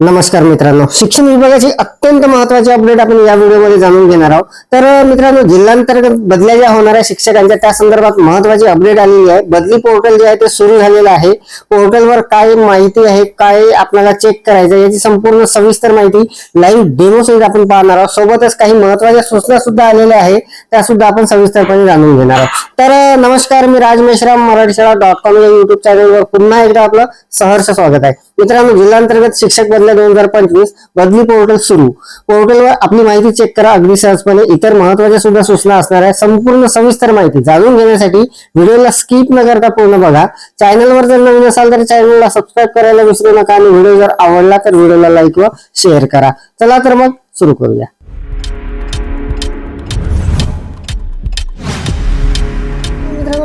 नमस्कार मित्रांनो. शिक्षण विभागाची अत्यंत महत्वाची अपडेट आपण या व्हिडिओमध्ये जाणून घेणार आहोत. तर मित्रांनो जिल्हांतर्गत बदल्या ज्या होणाऱ्या शिक्षकांच्या त्या संदर्भात महत्वाची अपडेट आलेली आहे. बदली पोर्टल जे आहे ते सुरू झालेलं आहे. पोर्टलवर काय माहिती आहे काय आपल्याला चेक करायचं याची संपूर्ण सविस्तर माहिती लाईव्ह डेमो सहित आपण पाहणार आहोत. सोबतच काही महत्त्वाच्या सूचना सुद्धा आलेल्या आहेत त्या सुद्धा आपण सविस्तरपणे जाणून घेणार आहोत. तर नमस्कार मी राज मेश्राम मराठी शाळा डॉट कॉम या युट्यूब चॅनलवर पुन्हा एकदा आपलं सहर्ष स्वागत आहे. मित्रांनो जिल्हांतर्गत शिक्षक बदल्या दोन हजार पंचवीस बदली पोर्टल सुरू. पोर्टलवर आपली माहिती चेक करा. अगदी सहजपणे इतर महत्त्वाच्या सुद्धा सूचना असणार आहे संपूर्ण सविस्तर माहिती जाणून घेण्यासाठी व्हिडिओला स्किप न करता पूर्ण बघा. चॅनलवर जर नवीन असाल तर चॅनलला सबस्क्राईब करायला विसरू नका आणि व्हिडिओ जर आवडला तर व्हिडिओला लाईक व शेअर करा. चला तर मग सुरू करूया.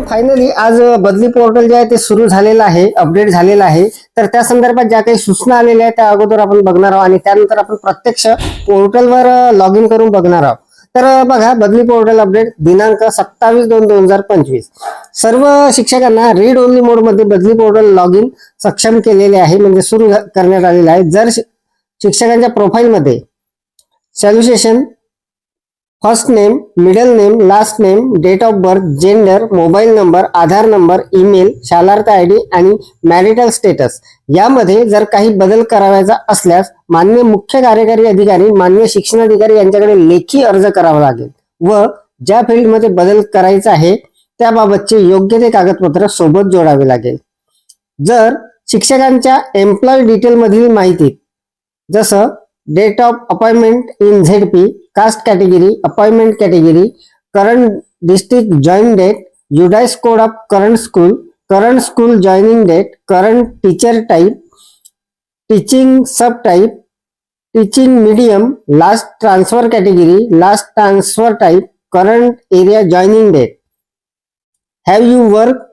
फायनली आज बदली पोर्टल जे आहे ते सुरू झालेलं आहे अपडेट झालेलं आहे. तर त्या संदर्भात ज्या काही सूचना आलेल्या आहेत त्या अगोदर आपण बघणार आहोत. आणि त्यानंतर आपण प्रत्यक्ष पोर्टलवर लॉग इन करून बघणार आहोत. तर बघा बदली पोर्टल अपडेट दिनांक सत्तावीस दोन दोन हजार पंचवीस. सर्व शिक्षकांना रीड ओनली मोडमध्ये बदली पोर्टल लॉग इन सक्षम केलेले आहे म्हणजे सुरू करण्यात आलेले आहे. जर शिक्षकांच्या प्रोफाईलमध्ये salutation first name middle name last name date of birth gender mobile number Aadhaar number email Shalarth I D आणि मॅरिटल स्टेटस. यामध्ये जर काही बदल करावायचा असल्यास मान्य मुख्य कार्यकारी अधिकारी मान्य शिक्षणाधिकारी यांच्याकडे लेखी अर्ज करावा लागेल व ज्या फील्डमध्ये बदल करायचा आहे त्याबाबतचे योग्य ते कागदपत्र सोबत जोडावे लागेल. जर शिक्षकांच्या एम्प्लॉय डिटेल मधील माहिती जसं date of appointment in ZP, caste category, appointment category, current district join date, UDIS code of current school, current school joining date, current teacher type, teaching subtype, teaching medium, last transfer category, last transfer type, current area joining date. Have you worked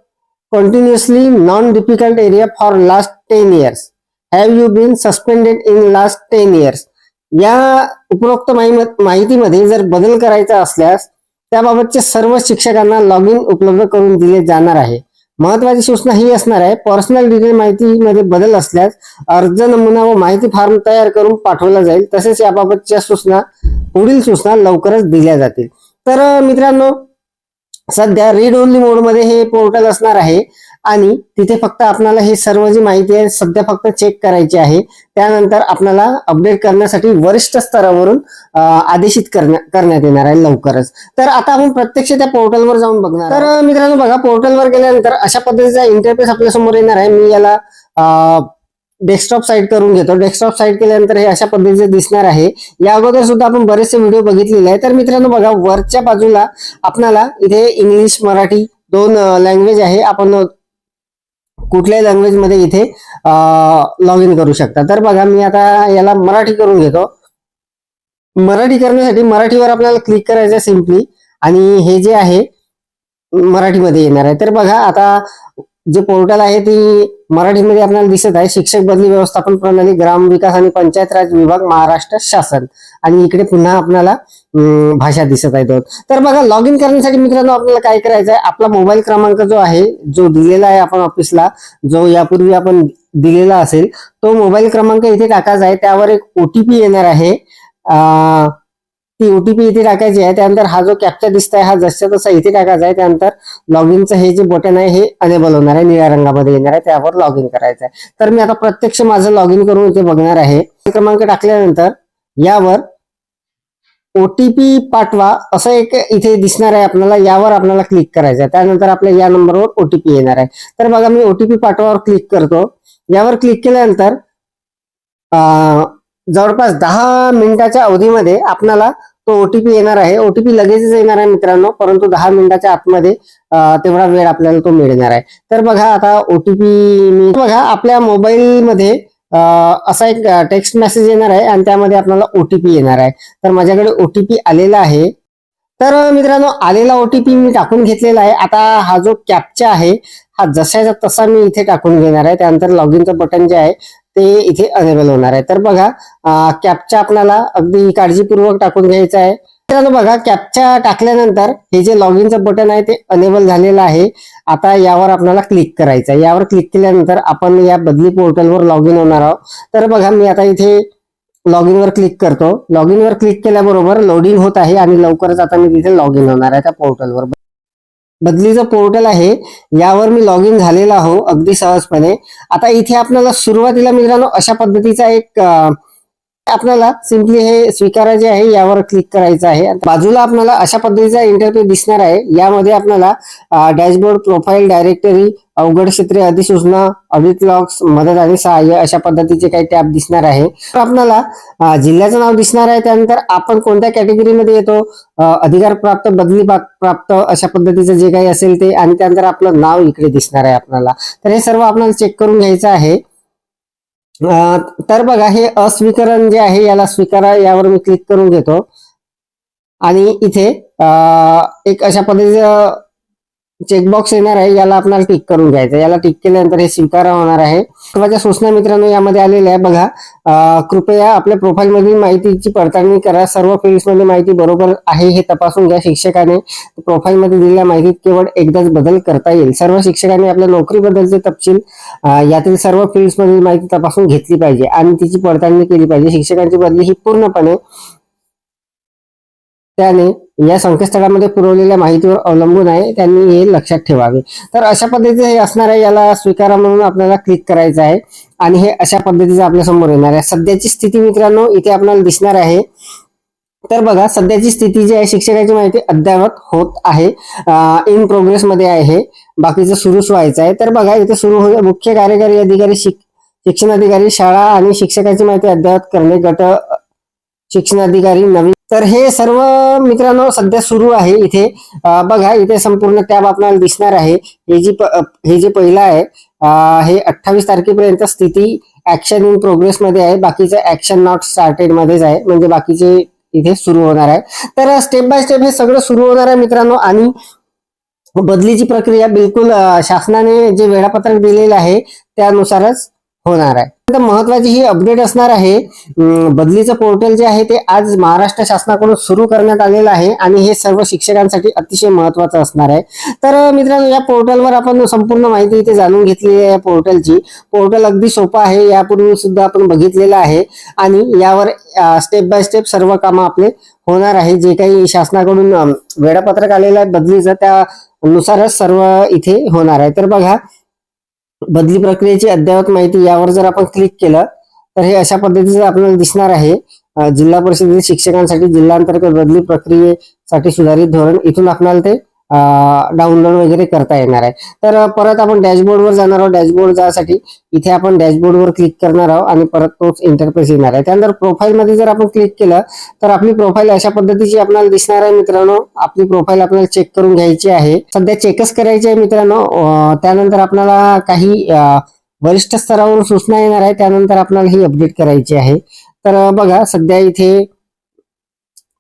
continuously non-difficult area for last 10 years? Have you been suspended in last ten years या उपरोक्त माहितीमध्ये जर बदल करायचा असल्यास त्याबाबतचे सर्व शिक्षकांना लॉग इन उपलब्ध करून दिले जाणार आहे. महत्वाची सूचना ही असणार आहे पर्सनल डिटेल माहितीमध्ये बदल असल्यास अर्ज नमुना व माहिती फॉर्म तयार करून पाठवला जाईल. तसेच याबाबतच्या सूचना पुढील सूचना लवकरच दिल्या जातील. तर मित्रांनो सध्या रीड ओनली मोडमध्ये हे पोर्टल असणार आहे. आणि तिथे फक्त आपल्याला हे सर्व जी माहिती आहे सध्या फक्त चेक करायची आहे. त्यानंतर आपल्याला अपडेट करण्यासाठी वरिष्ठ स्तरावरून आदेशित करण्या- करण्यात येणार आहे लवकरच. तर आता आपण प्रत्यक्ष त्या पोर्टलवर जाऊन बघणार तर मित्रांनो बघा पोर्टलवर गेल्यानंतर अशा पद्धतीचा इंटरफेस आपल्यासमोर येणार आहे. मी याला डेस्कटॉप साईड करून घेतो. डेस्कटॉप साईड केल्यानंतर हे अशा पद्धतीचे दिसणार आहे. या अगोदर सुद्धा आपण बरेचसे व्हिडिओ बघितलेले आहे तर मित्रांनो बघा वरच्या बाजूला आपल्याला इथे इंग्लिश मराठी दोन लँग्वेज आहे. आपण कुठल्याही लँग्वेजमध्ये इथे लॉग इन करू शकता. तर बघा मी आता याला मराठी करून घेतो. मराठी करण्यासाठी मराठीवर आपल्याला क्लिक करायचं आहे सिम्पली आणि हे जे आहे मराठीमध्ये येणार आहे. तर बघा आता जे पोर्टल आहे ती मराठीमध्ये आपल्याला दिसत आहे. शिक्षक बदली व्यवस्थापन प्रणाली ग्राम विकास आणि पंचायत राज विभाग महाराष्ट्र शासन. आणि इकडे पुन्हा आपल्याला भाषा दिसत आहे दोन तर बघा लॉग इन करण्यासाठी मित्रांनो आपल्याला काय करायचं आहे? आपला मोबाईल क्रमांक जो आहे जो दिलेला आहे आपण ऑफिसला जो यापूर्वी आपण दिलेला असेल तो मोबाईल क्रमांक इथे टाकायचा आहे. त्यावर एक ओटीपी येणार आहे. अं, ती ओटीपी इथे टाकायची आहे. त्यानंतर हा जो कॅप्चा दिसत आहे हा जसा तसा इथे टाकायचा आहे त्यानंतर लॉग इनचं हे जे बटन आहे हे अनेबल होणार आहे. निळ्या रंगामध्ये येणार आहे. त्यावर लॉग इन करायचं आहे. तर मी आता प्रत्यक्ष माझं लॉग इन करून इथे बघणार आहे. क्रमांक टाकल्यानंतर यावर ओटीपी पाठवा असं एक इथे दिसणार आहे आपल्याला. यावर आपल्याला क्लिक करायचं आहे. त्यानंतर आपल्या या नंबरवर ओटीपी येणार आहे. तर बघा मी ओटीपी पाठवावर क्लिक करतो. यावर क्लिक केल्यानंतर जवळपास दहा मिनिटाच्या अवधीमध्ये आपल्याला तो ओटीपी येणार आहे. ओटीपी लगेचच येणार आहे मित्रांनो परंतु दहा मिनिटाच्या आतमध्ये तेवढा वेळ आपल्याला तो मिळणार आहे. तर बघा आता ओटीपी मी बघा आपल्या मोबाईलमध्ये असा एक टेक्स्ट मेसेज येणार आहे आणि त्यामध्ये आपल्याला ओटीपी येणार आहे. तर माझ्याकडे ओटीपी आलेला आहे. तर मित्रांनो आलेला ओटीपी मी टाकून घेतलेला आहे. आता हा जो कॅपचा आहे हा जशाचा तसा मी इथे टाकून घेणार आहे. त्यानंतर लॉग इनचं बटन जे आहे ते इथे अनेबल होणार आहे. तर बघा कॅपचा आपल्याला अगदी काळजीपूर्वक टाकून घ्यायचा आहे. तर मित्रांनो बघा कॅपच्या टाकल्यानंतर हे जे लॉग इनचं बटन आहे ते अनेबल झालेलं आहे. आता यावर आपल्याला क्लिक करायचं आहे. यावर क्लिक केल्यानंतर आपण या बदली पोर्टलवर लॉग इन होणार आहोत. तर बघा मी आता इथे लॉग इनवर क्लिक करतो. लॉग इनवर क्लिक केल्याबरोबर लोडिंग होत आहे आणि लवकरच आता मी तिथे लॉग इन होणार आहे त्या पोर्टलवर बदलीचं पोर्टल आहे. यावर मी लॉग इन झालेला आहो अगदी सहजपणे. आता इथे आपल्याला सुरुवातीला मित्रांनो अशा पद्धतीचा एक आपल्याला सिम्पली हे स्वीकारायचे आहे यावर क्लिक करायचं आहे. बाजूला आपल्याला अशा पद्धतीचा इंटरफेस दिसणार आहे. यामध्ये आपल्याला डॅशबोर्ड प्रोफाईल डायरेक्टरी अवघड क्षेत्रे अधिसूचना ऑडिट लॉक्स मदत आणि सहाय्य अशा पद्धतीचे काही टॅब दिसणार आहे. तर आपल्याला जिल्ह्याचं नाव दिसणार आहे. त्यानंतर आपण कोणत्या कॅटेगरीमध्ये येतो? अधिकार प्राप्त बदली प्राप्त अशा पद्धतीचं जे काही असेल ते. आणि त्यानंतर आपलं नाव इकडे दिसणार आहे आपल्याला. तर हे सर्व आपल्याला चेक करून घ्यायचं आहे. तर बघा हे अस्वीकरण जे आहे याला स्वीकारा यावर मी क्लिक करून घेतो. आणि इथे एक अशा पद्धतीचं चेकबॉक्स येणार आहे याला आपल्याला टिक करून घ्यायचं याला टिक केल्यानंतर हे स्वीकार होणार आहे. महत्त्वाच्या सूचना मित्रांनो यामध्ये आलेल्या आहे. बघा कृपया आपल्या प्रोफाईल मधील माहितीची पडताळणी करा. सर्व fields मध्ये माहिती बरोबर आहे हे तपासून घ्या. शिक्षकाने प्रोफाईल मध्ये दिलेल्या माहितीत केवळ एकदाच बदल करता येईल. सर्व शिक्षकांनी आपल्या नोकरीबद्दलचे तपशील यातील सर्व fields मधील माहिती तपासून घेतली पाहिजे आणि तिची पडताळणी केली पाहिजे. शिक्षकांची बदली ही पूर्णपणे त्याने या संकेतस्थळामध्ये पुरवलेल्या माहितीवर अवलंबून आहे त्यांनी हे लक्षात ठेवावे. तर अशा पद्धतीचे हे असणार आहे याला स्वीकारा म्हणून आपल्याला क्लिक करायचं आहे. आणि हे अशा पद्धतीचं आपल्यासमोर येणार आहे. सध्याची स्थिती मित्रांनो इथे आपल्याला दिसणार आहे. तर बघा सध्याची स्थिती जी आहे शिक्षकाची माहिती अद्ययावत होत आहे. इन प्रोग्रेस मध्ये आहे. बाकीचं सुरूच व्हायचं आहे. तर बघा इथे सुरू होईल मुख्य कार्यकारी अधिकारी शिक शिक्षणाधिकारी शाळा आणि शिक्षकाची माहिती अद्ययावत करणे गट शिक्षणाधिकारी नवीन. तर हे सर्व मित्रांनो सध्या सुरू आहे इथे. बघा इथे संपूर्ण टॅब आपल्याला दिसणार आहे. हे जी हे जे पहिलं आहे हे अठ्ठावीस तारखेपर्यंत स्थिती ऍक्शन इन प्रोग्रेस मध्ये आहे. बाकीचं ऍक्शन नॉट स्टार्टेड मध्येच आहे. म्हणजे बाकीचे इथे सुरू होणार आहे. तर स्टेप बाय स्टेप हे सगळं सुरू होणार आहे मित्रांनो. आणि बदलीची प्रक्रिया बिलकुल शासनाने जे वेळापत्रक दिलेलं आहे त्यानुसारच होणार आहे. महत्वाची ही अपडेट असणार आहे. बदलीचं पोर्टल जे आहे ते आज महाराष्ट्र शासनाकडून सुरू करण्यात आलेलं आहे आणि हे सर्व शिक्षकांसाठी अतिशय महत्वाचं असणार आहे. तर मित्रांनो या पोर्टलवर आपण संपूर्ण माहिती इथे जाणून घेतलेली आहे या पोर्टलची पोर्टल अगदी सोपं आहे यापूर्वी सुद्धा आपण बघितलेलं आहे आणि यावर स्टेप बाय स्टेप सर्व कामं आपले होणार आहे. जे काही शासनाकडून वेळापत्रक आलेलं आहे बदलीचं त्यानुसारच सर्व इथे होणार आहे. तर बघा बदली प्रक्रियेची अद्ययावत माहिती यावर जर आपण क्लिक केलं तर हे अशा पद्धतीचं आपल्याला दिसणार आहे. जिल्हा परिषदेतील शिक्षकांसाठी जिल्हांतर्गत बदली प्रक्रियेसाठी सुधारित धोरण इथून आपल्याला ते डाउनलोड वगैरे करता येणार आहे. तर परत आपण डॅशबोर्डवर जाणार आहोत. डॅशबोर्ड जाण्यासाठी इथे आपण डॅशबोर्डवर क्लिक करणार आहोत आणि परत तोच इंटरफेस येणार आहे. त्यानंतर प्रोफाईल मध्ये जर आपण क्लिक केलं तर आपली प्रोफाईल अशा पद्धतीची आपल्याला दिसणार आहे मित्रांनो. आपली प्रोफाईल आपल्याला चेक करून घ्यायची आहे. सध्या चेकच करायची आहे मित्रांनो. त्यानंतर आपल्याला काही वरिष्ठ स्तरावरून सूचना येणार आहे. त्यानंतर आपल्याला ही अपडेट करायची आहे. तर बघा सध्या इथे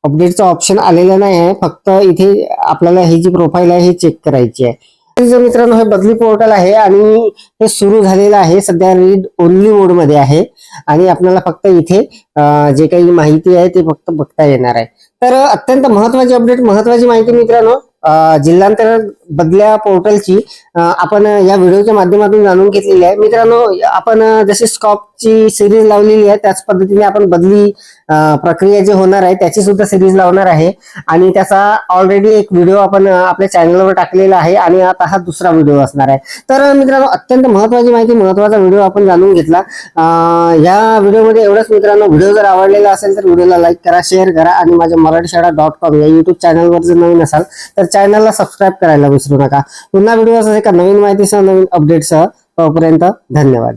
अपडेटचा ऑप्शन आलेलं नाही आहे. फक्त इथे आपल्याला ही जी प्रोफाईल आहे हे चेक करायची आहे. जर मित्रांनो हे बदली पोर्टल आहे आणि हे सुरू झालेलं आहे सध्या रीड ओनली मोडमध्ये आहे. आणि आपल्याला फक्त इथे जे काही माहिती आहे ते फक्त बघता येणार आहे. तर अत्यंत महत्वाची अपडेट महत्वाची माहिती मित्रांनो जिल्हांतर जिल्हांतर्गत बदल्या पोर्टलची आपण या व्हिडिओच्या माध्यमातून जाणून घेतलेली आहे. मित्रांनो आपण जसे स्कॉप ची सिरीज लावलेली आहे. त्याच पद्धतीने आपण बदली प्रक्रिया जी होणार आहे त्याची सुद्धा सिरीज लावणार आहे. आणि त्याचा ऑलरेडी एक व्हिडिओ आपण आपल्या चॅनलवर टाकलेला आहे आणि आता हा दुसरा व्हिडिओ असणार आहे. तर मित्रांनो अत्यंत महत्वाची माहिती महत्त्वाचा व्हिडिओ आपण जाणून घेतला. या व्हिडिओमध्ये एवढंच मित्रांनो व्हिडिओ जर आवडलेला असेल तर व्हिडिओला लाईक करा शेअर करा आणि माझ्या मराठी शाळा डॉट कॉम या युट्यूब चॅनलवर जर नवीन असाल तर चॅनलला सबस्क्राईब करायला विसरू नका. पुन्हा व्हिडिओ एका नवीन माहितीसह नवीन अपडेटसह तोपर्यंत धन्यवाद.